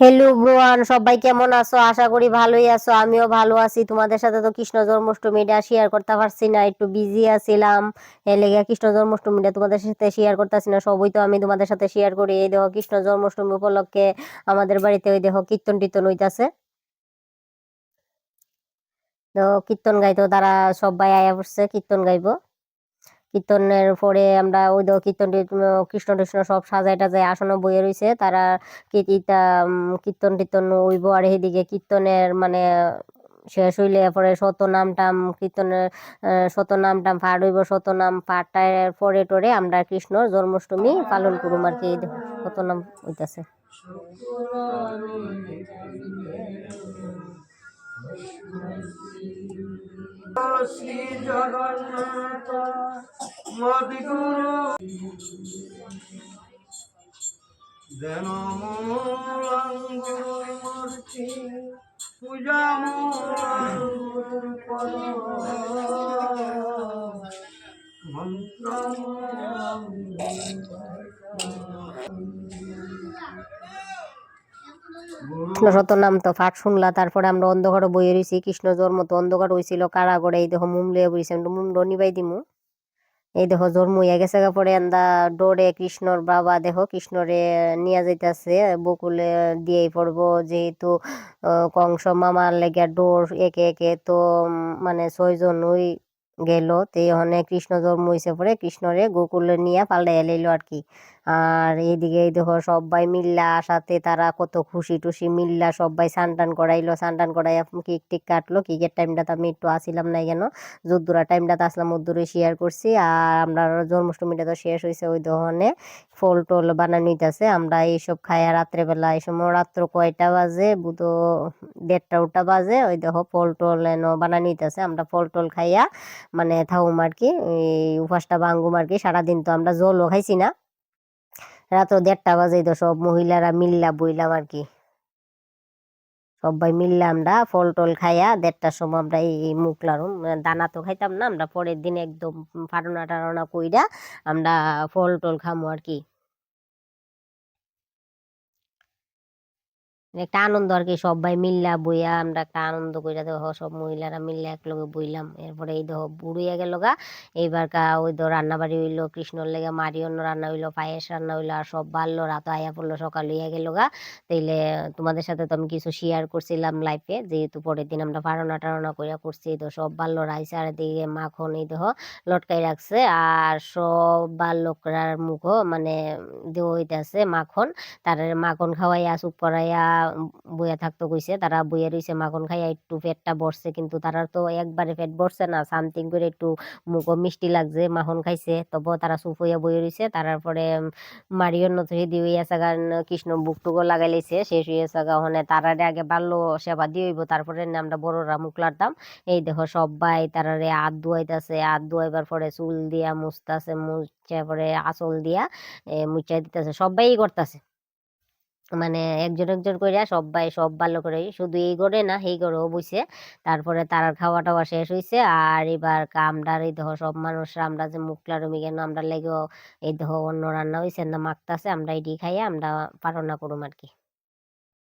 Hello ব্রোয়ান সবাই কেমন আছো? আশা করি ভালোই আছো, আমিও ভালো আছি। তোমাদের সাথে তো কৃষ্ণ জন্মাষ্টমীটা শেয়ার করতে পারছি না, একটু বিজি আছিলাম। লেগে কৃষ্ণ জন্মাষ্টমীটা তোমাদের সাথে শেয়ার করতেছি না, সবই তো আমি তোমাদের সাথে শেয়ার করি। এই দেখো, কৃষ্ণ জন্মাষ্টমী উপলক্ষে আমাদের বাড়িতে ওই দেখো কীর্তন টীর্তন হইতাছে। তো কীর্তন গাইতো তারা সবাই আয়া পড়ছে, কীর্তন গাইবো। কীর্তনের পরে আমরা ওই দেখো কীর্তন কৃষ্ণ কৃষ্ণ সব সাজায় টাজায় আসনে বইয়ে রইছে তারা কি- ইটা উম, কীর্তন টীর্তন হইব আর এদিকে কীর্তনের মানে শেষ হইলে পরে শত নাম টাম কীর্তনের শত নাম টাম পাঠ হইব। শত নাম পাঠের পরে টরে আমরা কৃষ্ণর জন্মাষ্টমী পালন করুম আর কি। শত নাম হইতাছে। শ্রী জগন্নাথ মদিগুরু দেন মূলাঙ্গুর মূর্তি পূজা মূলাঙ্গুর মন্ত্র কৃষ্ণ শত নাম তো পাঠ শুনলা, তারপরে আমরা অন্ধকারে বইয়ে রইছি, কৃষ্ণ জন্ম তো অন্ধকার হইছিল কারাগড়ে এই দেখো মুম লইয়া বইছি মুম নিবাই দিমু। এই দেখো জন্ম হইয়া গেছে পরে, আন্দা ডোরে কৃষ্ণর বাবা দেখো কৃষ্ণরে নিয়ে যাইতাছে, বকুলে দিয়েই পড়ব, যেহেতু কংস মামার লেগে ডোর একে একে তো মানে ছয়জন ওই গেল। তে ওখানে কৃষ্ণ জন্ম হইছে পরে কৃষ্ণরে গোকুলে নিয়ে পাল্টাইয়া লইলো আর কি। আর এইদিকে এই দেখো সবাই মিল্লা সাথে তারা কত খুশি টুসি মিল্লা সবাই স্নান টান করাইলো। স্নান করাইয়া কেক টেক কাটলো। কেকের টাইমটাতে আমি একটু আসিলাম নাই কেন? যদ্দুরা টাইমটাতে আসলাম ওদ্দুরে শেয়ার করছি। আর আমরা জন্মাষ্টমীটা তো শেষ হয়েছে ওই দহনে ফল টল বানানো হইতাছে। আমরা এইসব খাইয়া রাত্রেবেলা, এই সময় রাত্র কয়টা বাজে? বুধ, দেড়টা, উঠটা বাজে। ওই দেখো ফল টল এন বানানো হইতাছে। আমরা ফল টল খাইয়া মানে থাকুম আর কি, এই উপাসটা ভাঙ্গুম আর কি, সারাদিন তো আমরা জলও খাইছি না। রাত দেড়টা বাজে তো সব মহিলারা মিল্লা বইলাম আর কি। সবাই মিললে আমরা ফল টল খাইয়া দেড়টার সময় আমরা এই মুখ লাড়ুম দানা তো খাইতাম না, আমরা পরের দিন একদম ফাটনা টারনা কইরা আমরা ফল টল খামো আর কি। একটা আনন্দ আর কি, সবাই মিল্লা বইয়া আমরা একটা আনন্দ দেখো সব মহিলারা মিল্লা একলগে বইলাম। এরপরে এই দেখো বুড়িয়া গেল গা এইবার কা ওই তো রান্না বাড়ি হইল, কৃষ্ণর লেগে মারি অন্য রান্না হইল, পায়েস রান্না হইল, আর সব বাড়লো রাত আয়া পড়ল সকাল হইয়া গেল গা তাইলে তোমাদের সাথে তো আমি কিছু শেয়ার করছিলাম লাইফে যেহেতু পরের দিন আমরা পারনা টারনা কইরা করছি তো সব বাড়লো রাইস আর এদিকে মাখন এই দেখো লটকাই রাখছে, আর সব বাল্যকরার মুখও মানে দেওয়া হইতাছে মাখন, তার মাখন খাওয়াইয়া, চুপ করাইয়া বইয়া থাকতো কইছে তারা বইয়া রইছে মাখন খাইয়া একটু পেটটা বসছে কিন্তু তারা তো একবারে পেট বসছে না সামথিং করে একটু মুখও মিষ্টি লাগছে মাখন খাইছে তবু তারা চুপ হইয়া বইয়া রইছে তারপরে মারিয়র নথ দি হইয়া সাগান কৃষ্ণ বুক টুকো লাগাই লাইছে শেষ হইয়া সাগা ওখানে তারারে আগে বাল্য সেবা দিয়ে হইব তারপরে আমরা বড়রা মুখ লাড়তাম। এই দেখো সবাই তারারে হাত ধুয়াইতাছে হাত ধুয়াইবার পরে চুল দিয়া মুছতাছে মুছে পরে আঁচল দিয়া এ, মুছাই দিতেছে সবাই করতেছে। মানে একজন একজন কইরা সবাই সব ভালো করে শুধু এই ঘরে না সেই ঘরেও বইছে। তারপরে তার খাওয়া টাওয়া শেষ হয়েছে আর এবার কামডার এই দেহ, সব মানুষরা আমরা যে মুখলা রুমি কেন আমরা লেগেও এই দেহ অন্য রান্না হয়েছে না মাখতাছে, আমরা এটি খাইয়া আমরা পারনা করুম আর কি